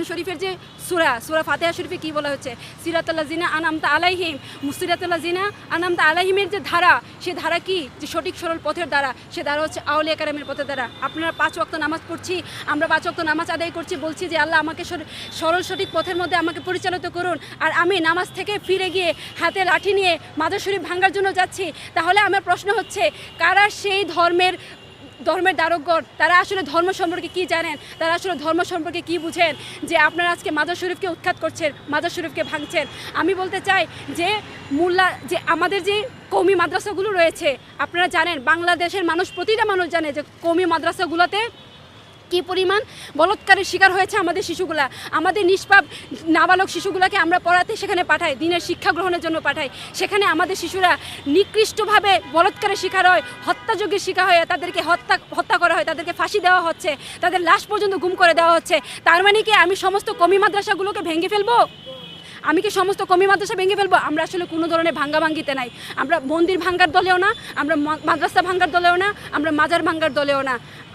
কোরআন শরীফের যে সুরা সুরা ফাতেহা শরীফে কি বলা হচ্ছে? সিরাতুল্লাহ জিনা আনামতা আলাইহিম মুসিরাতুল্লাহ জিনা আনামতা আলাইহিমের যে ধারা, সে ধারা কি? যে সঠিক সরল পথের দ্বারা, সে ধারা হচ্ছে আউলিয়া কারামের পথের দ্বারা। আপনারা পাঁচ ওয়াক্ত নামাজ পড়ছি, আমরা পাঁচ ওয়াক্ত নামাজ আদায় করছি, বলছি যে আল্লাহ আমাকে সর- সরল সঠিক পথের মধ্যে আমাকে পরিচালিত করুন। আর আমি নামাজ থেকে ফিরে গিয়ে হাতে লাঠি নিয়ে মাদার শরীফ ভাঙ্গার জন্য যাচ্ছি, তাহলে আমার প্রশ্ন হচ্ছে, কারা সেই ধর্মের ধর্মের দ্বারকগণ তারা আসলে ধর্ম সম্পর্কে কি জানেন? তারা আসলে ধর্ম সম্পর্কে কি বুঝেন? যে আপনারা আজকে মাদার শরীফকে উৎখাত করছেন মাদার শরীফকে ভাঙছেন। আমি বলতে চাই যে মোল্লা, যে আমাদের যে কৌমি মাদ্রাসাগুলো রয়েছে, আপনারা জানেন, বাংলাদেশের মানুষ, প্রতিটা মানুষ জানে যে কৌমি মাদ্রাসাগুলোতে কি পরিমাণ বলৎকারের শিকার হয়েছে আমাদের শিশুগুলা? আমাদের নিষ্পাপ নাবালক শিশুগুলাকে আমরা পড়াতে সেখানে পাঠাই, দিনের শিক্ষা গ্রহণের জন্য পাঠাই। সেখানে আমাদের শিশুরা নিকৃষ্টভাবে বলৎকারের শিকার হয় হত্যাযোগ্যের শিকার হয় তাদেরকে হত্যা হত্যা করা হয়, তাদেরকে ফাঁসি দেওয়া হচ্ছে, তাদের লাশ পর্যন্ত গুম করে দেওয়া হচ্ছে। তার মানে কি আমি সমস্ত কমি মাদ্রাসাগুলোকে ভেঙে ফেলব? আমি কি সমস্ত কমি মাদ্রাসা ভেঙে ফেলব? আমরা আসলে কোনো ধরনের ভাঙ্গা ভাঙ্গিতে নাই। আমরা মন্দির ভাঙ্গার দলেও না, আমরা মাদ্রাসা ভাঙ্গার দলেও না, আমরা মাজার ভাঙ্গার দলেও না।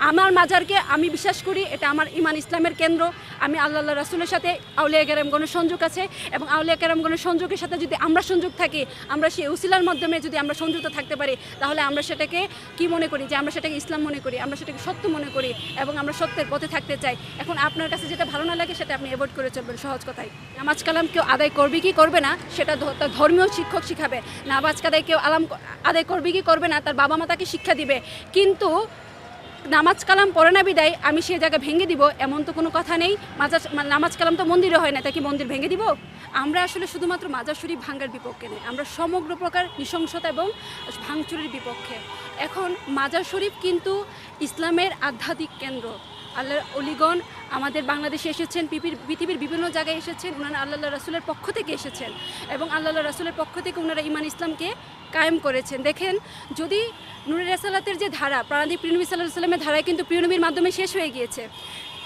আমার মাজারকে আমি বিশ্বাস করি, এটা আমার ইমান ইসলামের কেন্দ্র। আমি আল্লাহ রাসুলের সাথে আউলিয়া কেরামগণের সংযোগ আছে এবং আউলিয়া কেরামগণের সংযোগের সাথে যদি আমরা সংযোগ থাকি, আমরা সেই উসিলার মাধ্যমে যদি আমরা সংযুক্ত থাকতে পারি, তাহলে আমরা সেটাকে কি মনে করি? যে আমরা সেটাকে ইসলাম মনে করি, আমরা সেটাকে সত্য মনে করি এবং আমরা সত্যের পথে থাকতে চাই। এখন আপনার কাছে যেটা ভালো না লাগে, সেটা আপনি অ্যাভয়েড করে চলবেন সহজ কথায়। নামাজ কালাম কেউ আদায় করবে কি করবে না, সেটা ধর্মীয় শিক্ষক শিখাবে। নামাজ কাদায় কেউ আলাম আদায় করবে কি করবে না, তার বাবা মা তাকে শিক্ষা দিবে। কিন্তু নামাজ কালাম পড়ে না বিদায়, আমি সেই জায়গা ভেঙে দিব, এমন তো কোনো কথা নেই। মাজার নামাজ কালাম তো মন্দিরে হয় না তাই কি মন্দির ভেঙে দিব? আমরা আসলে শুধুমাত্র মাজার শরীফ ভাঙ্গার বিপক্ষে নেই, আমরা সমগ্র প্রকার নৃশংসতা এবং ভাঙচুরের বিপক্ষে। এখন মাজার শরীফ কিন্তু ইসলামের আধ্যাত্মিক কেন্দ্র। আল্লাহর অলিগণ আমাদের বাংলাদেশে এসেছেন পৃথিবীর বিভিন্ন জায়গায় এসেছেন ওনারা আল্লাহ রাসুলের পক্ষ থেকে এসেছেন এবং আল্লাহ রাসুলের পক্ষ থেকে ওনারা ইমান ইসলামকে কায়েম করেছেন। দেখেন, যদি নুরের রাসালাতের যে ধারা প্রাণী প্রিয়নবী সাল্লাহ সাল্লামের ধারায় কিন্তু প্রিয়নবীর মাধ্যমে শেষ হয়ে গিয়েছে।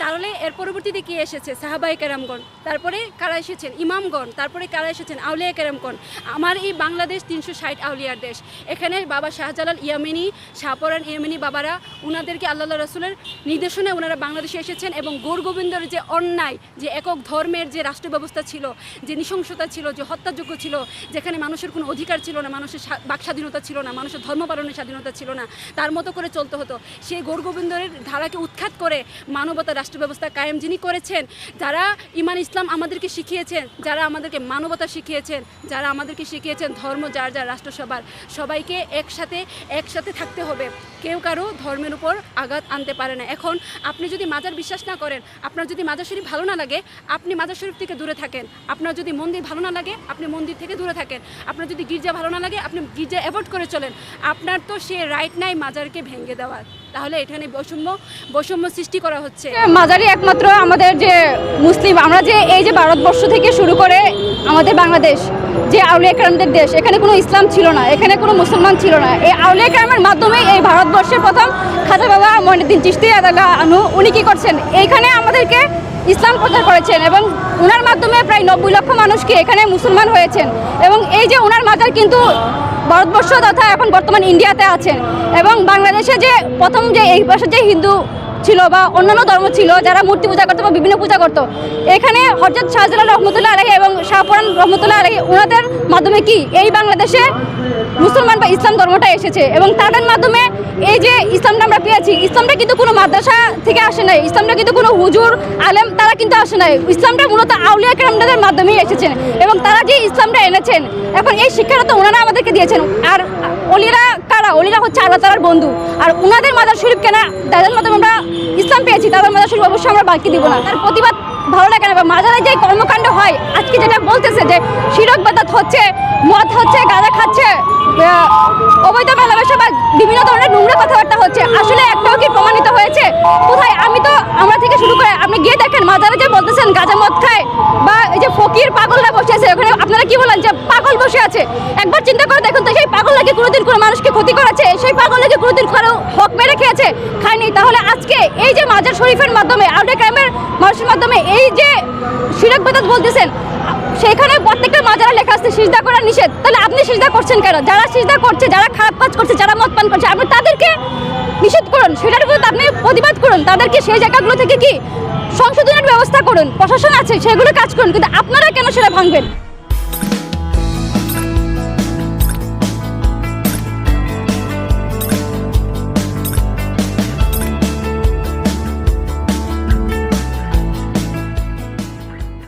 তাহলে এর পরবর্তীতে কে এসেছে? সাহাবাই কেরামগণ। তারপরে কারা এসেছেন? ইমামগণ। তারপরে কারা এসেছেন? আউলিয়া কেরামগণ। আমার এই বাংলাদেশ তিনশো ষাট আউলিয়ার দেশ। এখানে বাবা শাহজালাল ইয়ামিনী শাহপরান ইয়ামিনী বাবারা ওনাদেরকে আল্লাহ রসুলের নির্দেশনায় ওনারা বাংলাদেশে এসেছেন এবং গৌর গোবিন্দর যে অন্যায়, যে একক ধর্মের যে রাষ্ট্র ব্যবস্থা ছিল, যে নৃশংসতা ছিল, যে হত্যাযোগ্য ছিল, যেখানে মানুষের কোনো অধিকার ছিল না, মানুষের বাক স্বাধীনতা ছিল না, মানুষের ধর্ম পালনের স্বাধীনতা ছিল না, তার মতো করে চলতে হতো। সেই গৌর গোবিন্দরের ধারাকে উৎখাত করে মানবতা ব্যবস্থা কায়েম যিনি করেছেন, যারা ইমান ইসলাম আমাদেরকে শিখিয়েছেন, যারা আমাদেরকে মানবতা শিখিয়েছেন, যারা আমাদেরকে শিখিয়েছেন ধর্ম যার যার রাষ্ট্রসভার, সবাইকে একসাথে একসাথে থাকতে হবে। কেউ কারও ধর্মের উপর আঘাত আনতে পারে না। এখন আপনি যদি মাজার বিশ্বাস না করেন, আপনার যদি মাজার শরীফ ভালো না লাগে, আপনি মাজার শরীফ থেকে দূরে থাকেন। আপনার যদি মন্দির ভালো না লাগে, আপনি মন্দির থেকে দূরে থাকেন। আপনার যদি গির্জা ভালো না লাগে, আপনি গির্জা অ্যাভয়েড করে চলেন। আপনার তো সে রাইট নাই মাজারকে ভেঙে দেওয়ার। তাহলে এখানে বৈষম্য বৈষম্য সৃষ্টি করা হচ্ছে। মাজারি একমাত্র আমাদের যে মুসলিম, আমরা যে এই যে ভারতবর্ষ থেকে শুরু করে আমাদের বাংলাদেশ, যে আউলিয়া কারামদের দেশ, এখানে কোনো ইসলাম ছিল না, এখানে কোনো মুসলমান ছিল না। এই আউলিয়া কারামের মাধ্যমেই এই ভারতবর্ষের প্রথম খাজা বাবা মহিনুদ্দিন চিস্তি আনু উনি কী করছেন? এইখানে আমাদেরকে ইসলাম প্রচার করেছেন এবং ওনার মাধ্যমে প্রায় নব্বই লক্ষ মানুষকে এখানে মুসলমান হয়েছেন। এবং এই যে ওনার মাজার কিন্তু ভারতবর্ষ তথা এখন বর্তমান ইন্ডিয়াতে আছেন। এবং বাংলাদেশে যে প্রথম যে এই পাশে যে হিন্দু ছিল বা অন্যান্য ধর্ম ছিল, যারা মূর্তি পূজা করতো বা বিভিন্ন পূজা করতো, এখানে হজরত শাহজালাল রহমতুল্লাহ আলহী এবং রহমতুল্লাহ আলহী ওনাদের মাধ্যমে কি এই বাংলাদেশে মুসলমান বা ইসলাম ধর্মটা এসেছে? এবং তাদের মাধ্যমে এই যে ইসলামটা আমরা পেয়েছি, ইসলামটা কিন্তু কোনো মাদ্রাসা থেকে আসে নাই, ইসলামটা কিন্তু কোনো হুজুর, আলেম তারা কিন্তু আসে নাই। ইসলামটা মূলত আউলিয়া কেরামদের মাধ্যমেই এসেছেন এবং তারা যে ইসলামটা এনেছেন, এখন এই শিক্ষাটা তো ওনারা আমাদেরকে দিয়েছেন। আর অলিরা কারা? অলিরা হচ্ছে আল্লাহ তালার বন্ধু। আর ওনাদের মাদার শরীফ কেনা তাদের মাধ্যমে আমরা ইসলাম পেয়েছি, তাদের মাদার শরীফ অবশ্যই আমরা বাকি দিব না। তার প্রতিবাদ ভালো লাগে না, বা মাজারে যে কর্মকাণ্ড হয় আজকে যেটা বলতেছে যে শিরক বেদাত হচ্ছে, মদ হচ্ছে, গাঁজা খাচ্ছে অবৈধ মেলামেশা বা বিভিন্ন ধরনের নোংরা কথাবার্তা হচ্ছে। আসলে একটাও কি প্রমাণিত হয়েছে? কোথায়? আমি তো আমরা থেকে শুরু করে, আপনি গিয়ে দেখেন, মাজারে যে বলতেছেন গাঁজা মদ খায়, বা এই যে ফকির পাগলরা বসে আছে ওখানে। আপনারা কি বলেন যে পাগল বসে আছে? একবার চিন্তা করে দেখুন তো, সেই পাগল নাকি কোনোদিন কোনো মানুষকে ক্ষতি করেছে সেই পাগল নাকি কোনোদিন কারও হক মেরে খেয়েছে? খায়নি। তাহলে আজকে এই যে মাজার শরীফের মাধ্যমে আউটে ক্রাইমের মানুষের মাধ্যমে এই যে শিরক বেদাত বলতেছেন, সেখানে প্রত্যেকটা মাজারা লেখা আছে, সিজদা করা নিষেধ। তাহলে আপনি সিজদা করছেন কেন? যারা সিজদা করছে, যারা খারাপ কাজ করছে, যারা মদ পান করছে, আপনি তাদেরকে নিষেধ করুন। সেটার বিরুদ্ধে আপনি প্রতিবাদ করুন। তাদেরকে সেই জায়গাগুলো থেকে কি সংশোধনের ব্যবস্থা করুন? প্রশাসন আছে, সেগুলো কাজ করুন, কিন্তু আপনারা কেন সেটা ভাঙবেন?